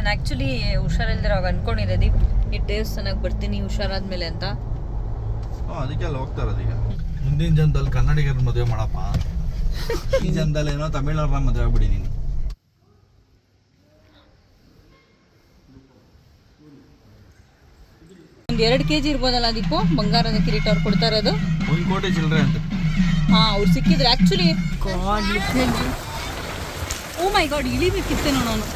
ನಾನು ಆ್ಯಕ್ಚುಲಿ ಹುಷಾರಿಲ್ದಿರೋವಾಗ ಅನ್ಕೊಂಡಿದ್ದೆ. ದೀಪ್ ಈ ದೇವಸ್ಥಾನಕ್ಕೆ ಬರ್ತೀನಿ ಹುಷಾರಾದ್ಮೇಲೆ ಅಂತ. ಅದಕ್ಕೆ ಅಲ್ಲಿ ಹೋಗ್ತಾ ಇರೋದು ಈಗ. ಮುಂದಿನ ಜನದಲ್ಲಿ ಕನ್ನಡಿಗರ ಮದುವೆ ಮಾಡಪ್ಪ. ಈ ಜನದಲ್ಲಿ ಏನೋ ತಮಿಳವ್ರನ್ನ ಮದುವೆ ಆಗ್ಬಿಟ್ಟಿದೀನಿ ಒಂದು ಎರಡು ಕೆ ಜಿ ಇರ್ಬೋದಲ್ಲ ದೀಪು? ಬಂಗಾರದ ಕಿರೀಟ ಅವ್ರು ಕೊಡ್ತಾ ಇರೋದು. ಒಂದು ಕೋಟಿ ಚಿಲ್ಲರೆ ಅಂತ. ಹಾ ಅವ್ರು ಸಿಕ್ಕಿದ್ರೆ ಆ್ಯಕ್ಚುಲಿ ಓ ಮೈ ಗಾಡ್ ಇಳಿಬೇಕಿತ್ತೇನೋ ನೋಡೋನು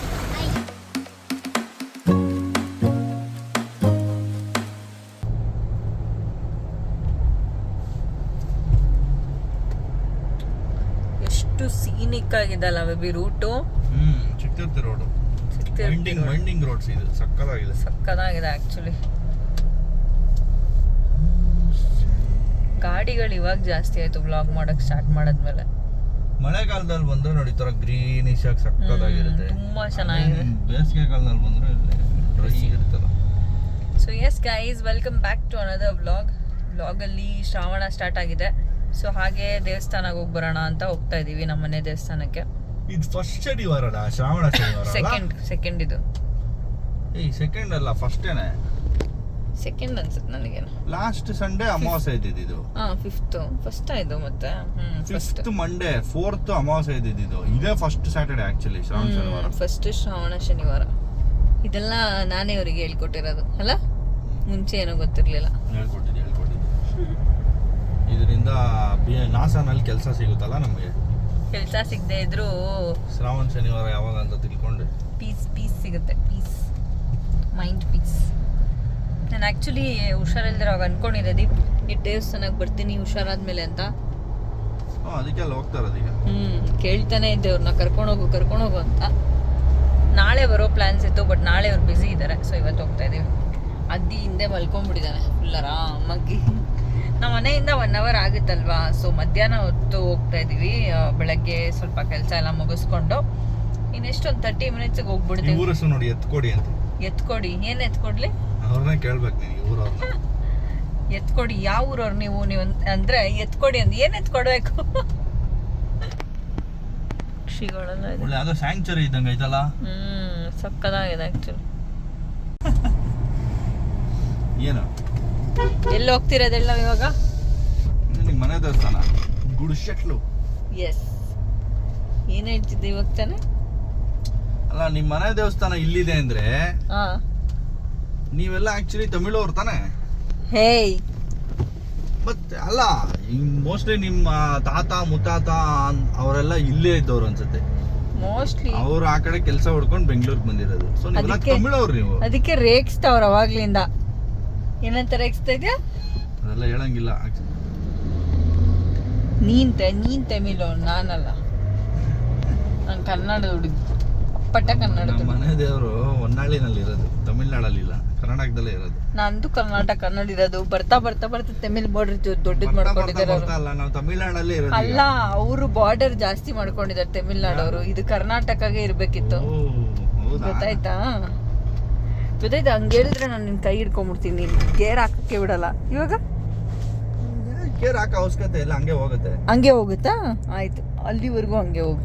ಎಷ್ಟು scenic ಆಗಿದಲ್ಲ baby route hmm Chikkatirupati road winding winding roads ಇದು ಸಕ್ಕದಾಗಿದೆ. ಸಕ್ಕದಾಗಿದೆ ಆ್ಯಕ್ಚುಲಿ ಗಾಡಿಗಳು ಇವಾಗ ಜಾಸ್ತಿ ಆಯ್ತು ಬ್ಲಾಗ್ ಮಾಡಕ್ ಸ್ಟಾರ್ಟ್ ಮಾಡಾದ್ಮೇಲೆ. ಮಳೆಗಾಲದಲ್ಲಿ ಬಂದ್ರೆ ನೋಡಿ ತರ ಗ್ರೀನಿಶ್ ಆಗಿ ಸಕ್ಕದಾಗಿರುತ್ತೆ. ತುಂಬಾ ಚೆನ್ನಾಗಿದೆ. ಬೇಸಿಗೆ ಕಾಲದಲ್ಲಿ ಬಂದ್ರೆ ಡ್ರೈ ಇರುತ್ತಲ್ಲ. So yes guys welcome back to another vlog ವ್ಲಾಗಲ್ಲಿ ಶ್ರಾವಣ ಸ್ಟಾರ್ಟ್ ಆಗಿದೆ. ಸೊ ಹಾಗೆ ದೇವಸ್ಥಾನಕ್ಕೆ ಹೋಗಿ ಬರೋಣ ಅಂತ ಹೋಗ್ತಾ ಇದೀವಿ ನಮ್ಮನೆ ದೇವಸ್ಥಾನಕ್ಕೆ. ಇದು ಫಸ್ಟ್ ಶನಿವಾರ ಅಲ್ಲ ಶ್ರಾವಣ ಶನಿವಾರ ಸೆಕೆಂಡ್ ಸೆಕೆಂಡ್ ಇದು. ಏಯ್ ಸೆಕೆಂಡ್ ಅಲ್ಲ ಫಸ್ಟೇನೆ ಸೆಕೆಂಡ್ ಅನ್ಸುತ್ತೆ ನನಗೆ ಲಾಸ್ಟ್ ಸಂಡೇ ಅಮಾವಾಸ್ಯ ಇದ್ದಿದ್ದು ಹಾ ಫಿಫ್ತ್ ಫಸ್ಟ್ ಇದು ಮತ್ತೆ. ಫಸ್ಟ್ ಫಿಫ್ತ್ ಮಂಡೇ ಫೋರ್ತ್ ಅಮಾವಾಸ್ಯ ಇದ್ದಿದ್ದು ಇದೇ. ಫಸ್ಟ್ ಸ್ಯಾಟರ್ಡೆ ಆಕ್ಚುಲಿ ಶ್ರಾವಣ ಶನಿವಾರ. ಫಸ್ಟ್ ಶ್ರಾವಣ ಶನಿವಾರ. ಇದೆಲ್ಲ ನಾನೇ ಅವರಿಗೆ ಹೇಳ್ಕೊಟ್ಟಿರೋದು. ಅಲ್ಲ? ಮುಂಚೆ ಏನೋ ಗೊತ್ತಿರ್ಲಿಲ್ಲ. ಹೇಳ್ಕೊಟ್ಟಿದ್ದೆ ಹೇಳ್ಕೊಟ್ಟಿದ್ದೆ. ಇದರಿಂದ ಬಿ ನಾಸಾನಲ್ಲಿ ಕೆಲಸ ಸಿಗುತ್ತಲ್ಲ ನಮಗೆ? ಕೆಲಸ ಸಿಗದೆ ಇದ್ರೂ ಶ್ರಾವಣ ಶನಿವಾರ ಯಾವಾಗ ಅಂತ ತಿಳ್ಕೊಂಡು. ಪೀಸ್ ಪೀಸ್ ಸಿಗುತ್ತೆ ಪೀಸ್ ಮೈಂಡ್ ಪೀಸ್ ನಾನು ಆ್ಯಕ್ಚುಲಿ ಹುಷಾರಿಲ್ದಿರೋವಾಗ ಅನ್ಕೊಂಡಿದ್ದೆ ದೀಪ್. ಈ ದೇವಸ್ಥಾನಕ್ಕೆ ಬರ್ತೀನಿ ಹುಷಾರಾದ್ಮೇಲೆ ಅಂತ. ಅದಕ್ಕೆಲ್ಲ ಅದಕ್ಕೆ ಅದೀಗ ಹ್ಮ್ ಕೇಳ್ತಾನೆ ಇದ್ದೆ ಅವ್ರನ್ನ ಕರ್ಕೊಂಡೋಗು ಕರ್ಕೊಂಡೋಗು ಅಂತ. ನಾಳೆ ಬರೋ ಪ್ಲಾನ್ಸ್ ಇತ್ತು ಬಟ್ ನಾಳೆ ಅವ್ರು ಬ್ಯುಸಿ ಇದ್ದಾರೆ ಸೊ ಇವತ್ತು ಹೋಗ್ತಾ ಇದ್ದೀವಿ ಅದ್ದಿ ಹಿಂದೆ ಮಲ್ಕೊಂಡ್ಬಿಟ್ಟಿದ್ದಾನೆ ಫುಲ್ ಆರಾಮಾಗಿ. ನಮ್ಮ ಮನೆಯಿಂದ ಒನ್ ಅವರ್ ಆಗುತ್ತಲ್ವಾ? ಸೊ ಮಧ್ಯಾಹ್ನ ಹೊತ್ತು ಹೋಗ್ತಾ ಇದೀವಿ. ಬೆಳಗ್ಗೆ ಸ್ವಲ್ಪ ಕೆಲಸ ಎಲ್ಲ ಮುಗಿಸ್ಕೊಂಡು ಇನ್ನೆಷ್ಟು ಒಂದು ತರ್ಟಿ ಮಿನಿಟ್ಸಿಗೆ ಈ ಹೋಗ್ಬಿಡ್ತೀವಿ. ಊರ ಹೆಸರು ನೋಡಿ ಎತ್ಕೊಡಿ ಅಂತ. ಎತ್ಕೊಡಿ. ಏನ್ ಎತ್ಕೊಡ್ಲಿ? ಅವ್ರನ್ನ ಕೇಳ್ಬೇಕು ನೀವು ಊರವ್ರನ್ನ. ಎತ್ಕೊಡಿ. ಯಾವ ಊರವ್ರು ನೀವು? ನೀವು ಅಂದ್- ಅಂದ್ರೆ ಎತ್ಕೊಡಿ ಅಂತ ಏನ್ ಎತ್ಕೊಡ್ಬೇಕು? ಪಕ್ಷಿಗಳೆಲ್ಲ ಒಳ್ಳೆ ಅದು ಸ್ಯಾಂಕ್ಚುರಿ ಇದ್ದಂಗೆ ಐತಲ್ಲ? ಹ್ಮ್ ಸಕ್ಕದಾಗಿದೆ ಆಕ್ಚುಲಿ ಏನು? ಎಲ್ಲಿ ಹೋಗ್ತಿರೋದೆಲ್ಲ ಇವಾಗ? ಮನೆ ದೇವಸ್ಥಾನ. ಗುಡಿಶೆಟ್ಲು. ಎಸ್ ಏನ್ ಹೇಳ್ತಿದ್ದೆ ಇವಾಗ ತಾನೆ? ಅಲ್ಲ ನಿಮ್ಮ ಮನೆ ದೇವಸ್ಥಾನ ಇಲ್ಲಿದೆ ಅಂದ್ರೆ ಹಾ. ನೀವೆಲ್ಲ ಆಕ್ಚುಲಿ ತಮಿಳವ್ರು ತಾನೆ? ಹೇಯ್. ಮತ್ತೆ ಅಲ್ಲ ಮೋಸ್ಟ್ಲಿ ನಿಮ್ಮ ತಾತ ಮುತ್ತಾತ ಅವರೆಲ್ಲ ಇಲ್ಲೇ ಇದ್ದವ್ರು ಅನ್ಸುತ್ತೆ. ಮೋಸ್ಟ್ಲಿ ಅವ್ರು ಆ ಕಡೆ ಕೆಲಸ ಹುಡ್ಕೊಂಡು ಬೆಂಗಳೂರಿಗೆ ಬಂದಿರೋದು. ಸೊ ತಮಿಳವ್ರು ನೀವು. ಅದಕ್ಕೆ ರೇಗಿಸ್ತವ್ರು ಅವಾಗ್ಲಿಂದ. ಏನಂತ ಎಕ್ಸ್ತಾ ಇದ್ಯಾ? ಅದೆಲ್ಲ ಹೇಳಂಗಿಲ್ಲ. actually. ನೀನ್ ತಮಿಳು ನಾನಲ್ಲ. ನಾನು ಕನ್ನಡದ ಹುಡುಗಿ. ಪಟ್ಟ ಹುಡುಗಿ. ಮನೆ ದೇವರು ಹೊನ್ನಾಳಿನಲ್ಲಿ ಇರೋದು. ತಮಿಳ್ನಾಡಲ್ಲಿ ಇಲ್ಲ. ಕರ್ನಾಟಕದಲ್ಲೇ ಇರೋದು. ನಂದು ಕರ್ನಾಟಕ ಕನ್ನಡ ಇರೋದು. ಬರ್ತಾ ಬರ್ತಾ ಬರ್ತಾ ತಮಿಳ್ ಬಾರ್ಡರ್ ದೊಡ್ಡದ್ ಮಾಡ್ಕೊಂಡಿದ್ದಾರೆ ಅಲ್ಲ ನಾವು ತಮಿಳ್ನಾಡಲ್ಲೇ ಇರೋದು ಅಲ್ಲ ಅವರು ಬಾರ್ಡರ್ ಜಾಸ್ತಿ ಮಾಡ್ಕೊಂಡಿದ್ದಾರೆ ತಮಿಳ್ನಾಡವರು ಇದು ಕರ್ನಾಟಕಗೆ ಇರ್ಬೇಕಿತ್ತು. ಓ, ಗೊತ್ತಾಯ್ತಾ ಗೊತ್ತಾಯ್ತಾ ಹಂಗೆ ಹೇಳಿದ್ರೆ ನಾನು ನಿನ್ ಕೈ ಹಿಡ್ಕೊಂಬಿಡ್ತೀನಿ ನೀನು ಗೇರ್ ಹಾಕಕ್ಕೆ ಬಿಡಲ್ಲ. ಇವಾಗ? ಗೇರ್ ಹಾಕೋ ಅವಶ್ಯಕತೆ ಇಲ್ಲ ಹಂಗೆ ಹೋಗುತ್ತೆ. ಹಂಗೆ ಹೋಗುತ್ತಾ? ಆಯ್ತು ಅಲ್ಲಿವರೆಗೂ ಹಂಗೆ ಹೋಗು.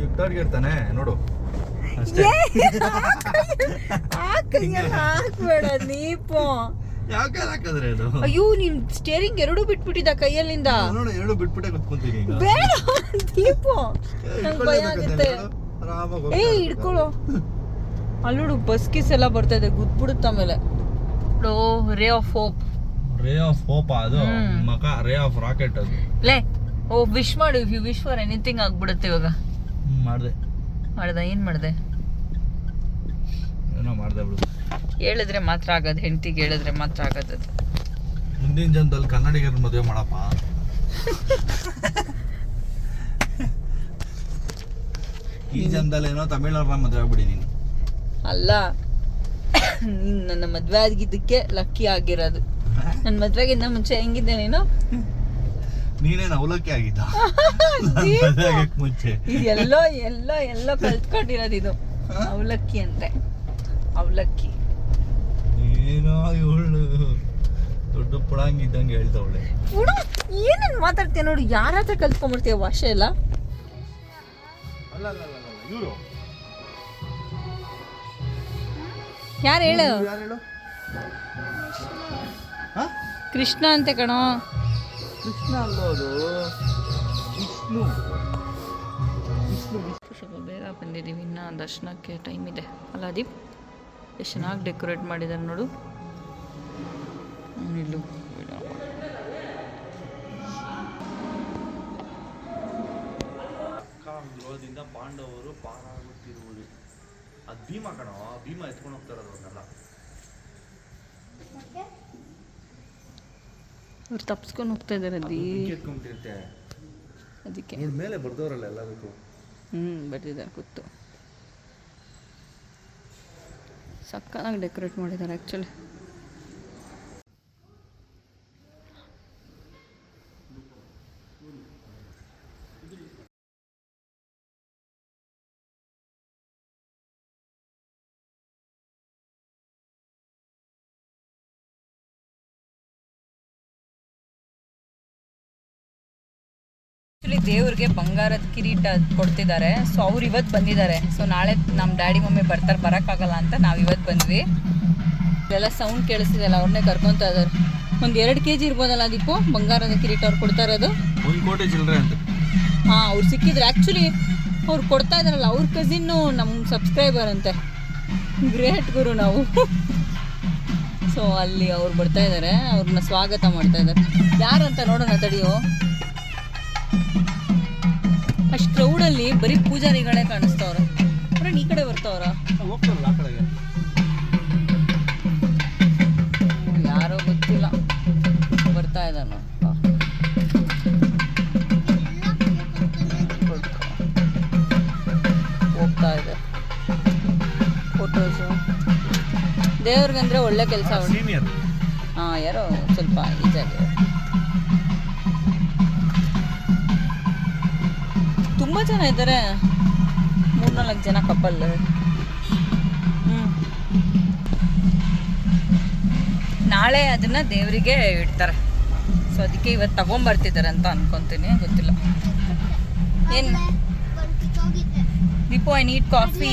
ಈಗ ತರ್ಡ್ ಗೇರ್ ತಾನೆ? ನೋಡು. ಹಾಕ್ಬೇಡ ನೀಪು ಯಾವ ಕಾರ್ ಹಾಕಿದ್ರೆ ಅದು? ಅಯ್ಯೋ ನೀನ್ ಸ್ಟೇರಿಂಗ್ ಎರಡು ಬಿಟ್ಬಿಟ್ಟಿದ್ದ ಕೈಯಲ್ಲಿಂದ. ನೋಡು ಎರಡು ಬಿಟ್ಬಿಟ್ಟೆ ಕುತ್ಕೊಂತೀನಿ ಈಗ. ಬೇಡ ದೀಪು. ನಂಗೆ ಭಯ ಆಗುತ್ತೆ. ಏ ಹೋಗ್ತಾ ಹಿಡ್ಕೊಳ್ಳೋ ಬಸ್ಕಿಸ್ ಬಸ್ ಕಿಸ್ ಎಲ್ಲ ಬರ್ತಾ ಇದೆ ಗುದ್ಬಿಡುತ್ತ ಆಮೇಲೆ. Ray of hope ray of hope ಅದು. ಮಕ ರೇ ಆಫ್ ರಾಕೆಟ್ ಅದು. ಲೇ ಓ ವಿಶ್ ಮಾಡು if you wish for anything ಆಗ್ಬಿಡುತ್ತೆ ಇವಾಗ. ಮಾಡಿದೆ. ಮಾಡ್ದ ಏನು ಮಾಡ್ದೆ? ಏನೋ ಮಾಡ್ದೆ ಬಿಡು. ಹೇಳಿದ್ರೆ ಮಾತ್ರ ಆಗೋದು ಹೆಂಡತಿಗೆ ಹೇಳಿದ್ರೆ ಮಾತ್ರ ಆಗೋದು ಅದು. ಮುಂದಿನ ಜನದಲ್ಲಿ ಕನ್ನಡಿಗರ ಮದುವೆ ಮಾಡಪ್ಪ. ಈ ಜನದಲ್ಲಿ ಏನೋ ತಮಿಳವ್ರನ್ನ ಮದುವೆ ಆಗ್ಬಿಟ್ಟಿದೀನಿ ಅಲ್ಲ ನೀನ್ ನನ್ನ ಮದ್ವೆ ಆಗಿದ್ದಕ್ಕೆ ಲಕ್ಕಿ ಆಗಿರೋದು. ನನ್ನ ಮದ್ವೆಗಿಂತ ಮುಂಚೆ ಹೆಂಗಿದ್ದೆ ನೀನು? ನೀನೇನು ಅವಲಕ್ಕಿ ಆಗಿದ್ದ. ಮುಂಚೆ. ಎಲ್ಲೋ ಎಲ್ಲೋ ಎಲ್ಲೋ ಕಲ್ತ್ಕೊಂಡಿರೋದು ಇದು. ಅವಲಕ್ಕಿ ಅಂದ್ರೆ. ಅವಲಕ್ಕಿ. ಏನೋ ಇವಳು ದೊಡ್ಡ ಪುಡಂಗ್ ಇದ್ದಂಗೆ ಹೇಳ್ತವಳೆ ಹುಡು ಏನೇನು ಮಾತಾಡ್ತೀಯ ನೋಡು ಯಾರ ಹತ್ರ ಕಲ್ತ್ಕೊಂಡ್ಬಿಡ್ತೀಯ ಭಾಷೆ ಎಲ್ಲ? ಅಲ್ಲ ಅಲ್ಲ ಅಲ್ಲ ಇವರು. ಯಾರು ಹೇಳು? ಯಾರು ಹೇಳು? ಹಾ? ಕೃಷ್ಣ ಅಂತೆ ಕಣೋ. ಕೃಷ್ಣ ಅಲ್ಲೋದು ವಿಷ್ಣು. ವಿಷ್ಣು ಬೇಗ ಬಂದಿದ್ದೀವಿ. ಇನ್ನು ದರ್ಶನಕ್ಕೆ ಟೈಮ್ ಇದೆ. ಅಲ್ಲ ದೀಪ್ ಎಷ್ಟು ಚೆನ್ನಾಗಿ ಡೆಕೋರೇಟ್ ಮಾಡಿದ್ದಾರೆ ನೋಡು. ಇಲ್ಲು. ಅದು ಭೀಮ ಕಣೋ ಭೀಮ ಎತ್ಕೊಂಡು ಹೋಗ್ತಾರೆ ಅವ್ರನ್ನೆಲ್ಲ. ಅವ್ರು ತಪ್ಸ್ಕೊಂಡು ಹೋಗ್ತಾ ಇದ್ದಾರೆ ಅದಿ ಅದಕ್ಕೆ. ಇವ್ರ ಮೇಲೆ ಬರ್ದವ್ರಲ್ಲ ಎಲ್ಲದಕ್ಕೂ. ಹ್ಞೂ ಬರ್ದಿದ್ದಾರೆ ಗೊತ್ತು. ಸಕ್ಕನಾಗಿ ಡೆಕೋರೇಟ್ ಮಾಡಿದ್ದಾರೆ ಆ್ಯಕ್ಚುಲಿ ಆಕ್ಚುಲಿ ದೇವ್ರಿಗೆ ಬಂಗಾರದ ಕಿರೀಟ ಕೊಡ್ತಿದ್ದಾರೆ. ಸೊ ಅವ್ರು ಇವತ್ತು ಬಂದಿದ್ದಾರೆ. ಸೊ ನಾಳೆ ನಮ್ಮ ಡ್ಯಾಡಿ ಮಮ್ಮಿ ಬರ್ತಾರೆ ಬರೋಕ್ಕಾಗಲ್ಲ ಅಂತ ನಾವು ಇವತ್ತು ಬಂದ್ವಿ. ಇದೆಲ್ಲ ಸೌಂಡ್ ಕೇಳಿಸ್ತಿದೆಯಲ್ಲ ಅವ್ರನ್ನೇ ಕರ್ಕೊತಾ ಇದ್ದಾರೆ. ಒಂದು ಎರಡು ಕೆ ಜಿ ಇರ್ಬೋದಲ್ಲ ಅದಕ್ಕೂ ಬಂಗಾರದ ಕಿರೀಟ ಅವ್ರು ಕೊಡ್ತಾ ಇರೋದು ಹಾಂ ಅವ್ರು ಸಿಕ್ಕಿದ್ರೆ ಆ್ಯಕ್ಚುಲಿ ಅವ್ರು ಕೊಡ್ತಾ ಇದಾರಲ್ಲ ಅವ್ರ ಕಸಿನ್ನು ನಮ್ಮ ಸಬ್ಸ್ಕ್ರೈಬರ್ ಅಂತೆ. ಗ್ರೇಟ್ ಗುರು ನಾವು. ಸೊ ಅಲ್ಲಿ ಅವ್ರು ಬರ್ತಾ ಇದ್ದಾರೆ ಅವ್ರನ್ನ ಸ್ವಾಗತ ಮಾಡ್ತಾ ಇದ್ದಾರೆ. ಯಾರಂತ ನೋಡೋಣ ತಡಿಯೋ. ಬರೀ ಪೂಜಾರಿಗಳೇ ಕಾಣಿಸ್ತಾವ್ರ. ಫ್ರೆಂಡ್ ಈ ಕಡೆ ಬರ್ತಾವ್ರ? ಹೋಗ್ತಾರಲ್ಲ ಆ ಕಡೆಗೆ. ಯಾರೋ ಗೊತ್ತಿಲ್ಲ. ಬರ್ತಾ ಇದ್ದಾನ. ಹೋಗ್ತಾ ಇದೆ. ಫೋಟೋಸು ದೇವ್ರಿಗಂದ್ರೆ ಒಳ್ಳೆ ಕೆಲಸ ಸೀನಿಯರ್ ಹಾಂ ಯಾರೋ ಸ್ವಲ್ಪ ಈಜಾಗಿದೆ ತುಂಬ ಜನ ಇದ್ದಾರೆ. ಮೂರ್ನಾಲ್ಕು ಜನ ಕಪಲ್ ಹ್ಞೂ ನಾಳೆ ಅದನ್ನ ದೇವರಿಗೆ ಇಡ್ತಾರೆ. ಸೊ ಅದಕ್ಕೆ ಇವತ್ತು ತಗೊಂಬರ್ತಿದ್ದಾರೆ ಅಂತ ಅನ್ಕೊಂತೀನಿ. ಗೊತ್ತಿಲ್ಲ. ಏನು? ದೀಪು ಐ ನೀಟ್ ಕಾಫಿ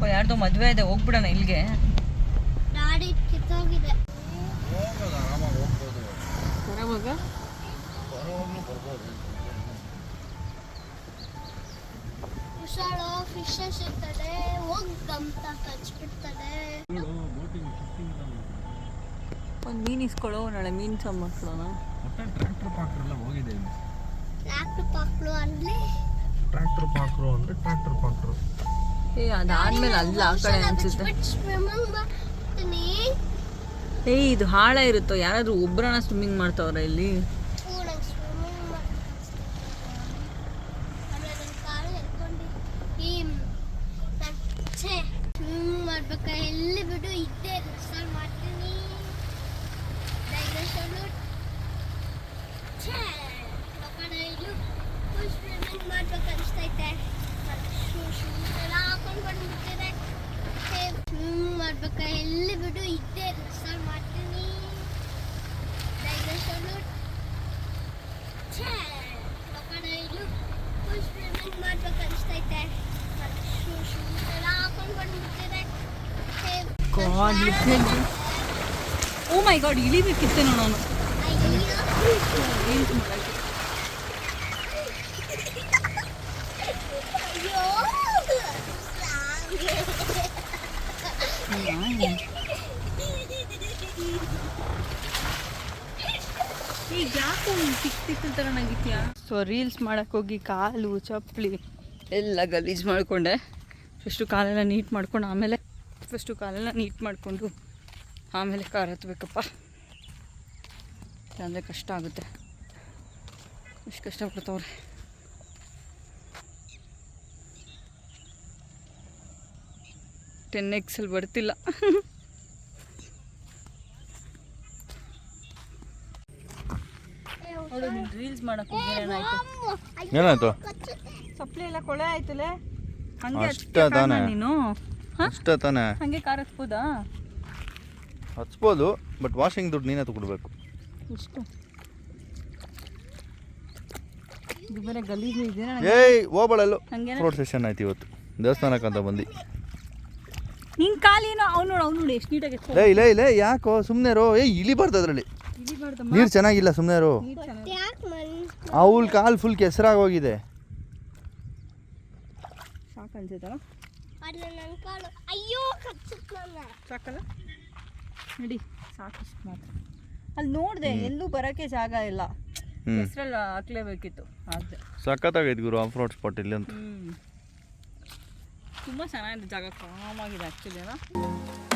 ಓ ಯಾರ್ದೋ ಮದುವೆ ಇದೆ ಹೋಗ್ಬಿಡೋಣ ಇಲ್ಲಿಗೆ. ಆರಾಮಾಗಿ? ಹುಷಾರು ಫಿಶಸ್ ಇರ್ತದೆ ಹೋಗಿ ಗಮ್ತ ಕಚ್ಬಿಡ್ತದೆ ಒಂದು ಮೀನು ಇಸ್ಕೊಳ್ಳೋ ನಾಳೆ ಮೀನು ಮತ್ತೆ ಟ್ರ್ಯಾಕ್ಟರ್ ಪಾಕ್ರೆಲ್ಲ ಹೋಗಿದೆ ಇಲ್ಲಿ. ಟ್ರ್ಯಾಕ್ಟರ್ ಪಾಕ್ಲು ಅಲ್ಲಿ? ಟ್ರ್ಯಾಕ್ಟರ್ ಪಾಕ್ರು ಅಂದ್ರೆ ಟ್ರ್ಯಾಕ್ಟರ್ ಪಾಕ್ರು. ಏ ಅದಾದ್ಮೇಲೆ ಅಲ್ಲ ಆ ಕಡೆ ಅನ್ಸುತ್ತೆ. ಏಯ್ ಏ ಇದು ಹಾಳ ಇರುತ್ತೋ? ಯಾರಾದ್ರೂ ಒಬ್ಬರನ್ನ ಸ್ವಿಮ್ಮಿಂಗ್ ಮಾಡ್ತಾವ್ರ ಇಲ್ಲಿ ನಂಗೆ ಸ್ವಿಮ್ಮಿಂಗ್ ಆಮೇಲೆ ನನ್ನ ಕಾಲು ಎತ್ಕೊಂಡು ಈ ಛೇ ಸ್ವಿಮ್ಮಿಂಗ್ ಮಾಡ್ಬೇಕ ಎಲ್ಲಿ ಬಿಡು ಇದ್ದೇ ಸ್ಟಾರ್ಟ್ ಮಾಡ್ತೀನಿ ಡೈಗ್ರೆಷನ್ ಛೇ ಮಕ್ಕಳ ಇದು ಸ್ವಿಮ್ಮಿಂಗ್ ಮಾಡ್ಬೇಕು ಅನಿಸ್ತೈತೆ ಶೂಸ್ ಎಲ್ಲ ಹಾಕೊಂಡು ಬಂದ್ಬಿಟ್ಟಿದೆ ಸ್ವಿಮ್ಮಿಂಗ್ ಮಾಡ್ಬೇಕ ಎಲ್ಲಿ ಬಿಡು ಇದ್ದೇ ಸ್ಟಾರ್ಟ್ ಮಾಡ್ತೀನಿ ಡೈಗ್ರೆಷನ್ ಛೇ ಮಕ್ಕಳ ಇದು ಸ್ವಿಮ್ಮಿಂಗ್ ಮಾಡ್ಬೇಕು ಅನಿಸ್ತೈತೆ ಶೂಸ್ ಎಲ್ಲ ಹಾಕೊಂಡು ಬಂದ್ಬಿಟ್ಟಿದೆ ಓ ಮೈ ಗಾಡ್ ಇಳಿಬೇಕಿತ್ತೆ ನೋಡೋಣ ಈಗ ಯಾಕೋ ತಿಕ್ ತಿಕ್ಕ ಥರ ನಗಿತ್ಯಾ ಸೊ ರೀಲ್ಸ್ ಮಾಡಕ್ಕೆ ಹೋಗಿ ಕಾಲು ಚಪ್ಪಲಿ ಎಲ್ಲ ಗಲೀಜು ಮಾಡಿಕೊಂಡೆ ಫಸ್ಟು ಕಾಲೆಲ್ಲ ನೀಟ್ ಮಾಡ್ಕೊಂಡು ಆಮೇಲೆ ಫಸ್ಟು ಕಾಲೆಲ್ಲ ನೀಟ್ ಮಾಡಿಕೊಂಡು ಆಮೇಲೆ ಕಾರ್ ಹತ್ಬೇಕಪ್ಪ. ಅಂದರೆ ಕಷ್ಟ ಆಗುತ್ತೆ. ಎಷ್ಟು ಕಷ್ಟಪಡ್ತವ್ರೆ ಟೆನ್ ಎಕ್ಸಲ್ಲಿ ಬರ್ತಿಲ್ಲ. ರೀಲ್ಸ್ ಮಾಡಕ್ಕೆ ಏನಾಯ್ತು? ಚಪ್ಪಲಿ ಎಲ್ಲ ಕೊಳೆ ಆಯ್ತಲೆ? ಹಂಗೆ ನೀನು? ತಾನೇ? ಹಂಗೆ ಕಾರ್ ಹಚ್ಬೋದು ಬಟ್ ವಾಷಿಂಗ್ ದುಡ್ಡು ನೀನೇ ತಗೊಡ್ಬೇಕು. ಇಷ್ಟು. ಇದು ಬೇರೆ ಗಲೀಜು ಏಯ್ ಸೆಷನ್ ಆಯ್ತು ಇವತ್ತು. ದೇವಸ್ಥಾನಕ್ಕಂತ ಬಂದು. ನಿನ್ ಕಾಲೇನೋ ಅವ್ನು ನೋಡು ಅವ್ನು ನೋಡಿ ಎಷ್ಟು ನೀಟಾಗಿ ಲೇ ಲೇ ಲೇ ಯಾಕೋ? ಸುಮ್ಮನೆ ರೋ ಏ ಇಳಿಬಾರ್ದು ಅದರಲ್ಲಿ. ನೀರು ಚೆನ್ನಾಗಿಲ್ಲ ಸುಮ್ಮನೆ ರೋ ಅವಳ ಕಾಲು ಫುಲ್ ಕೆಸರಾಗೋಗಿದೆ ಸಾಕು ಅನ್ಸುತ್ತಲ್ಲ? ಅಲ್ಲ ನನ್ನ ಕಾಲು. ಅಯ್ಯೋ ಕಚ್ಚುತ್ತೆ ನನ್ನ ಸಾಕಲ್ಲ? ನಡಿ ಸಾಕು ಇಷ್ಟ್ ಮಾತ್ರ. ಅಲ್ಲಿ ನೋಡಿದೆ ಎಲ್ಲೂ ಬರೋಕ್ಕೆ ಜಾಗ ಇಲ್ಲ. ಹೆಸರಲ್ಲಿ ಹಾಕ್ಲೇಬೇಕಿತ್ತು. ಆದರೆ. ಸಖತ್ತಾಗೈತೆ ಗುರು ಆಫ್ ರೋಡ್ ಸ್ಪಾಟ್ ಇಲ್ಲಿ ಅಂತ. ಹ್ಞೂ ತುಂಬ ಚೆನ್ನಾಗಿದೆ ಜಾಗ ಕಾಮಾಗಿದೆ ಆ್ಯಕ್ಚುಲಿ ಅಲ್ಲ.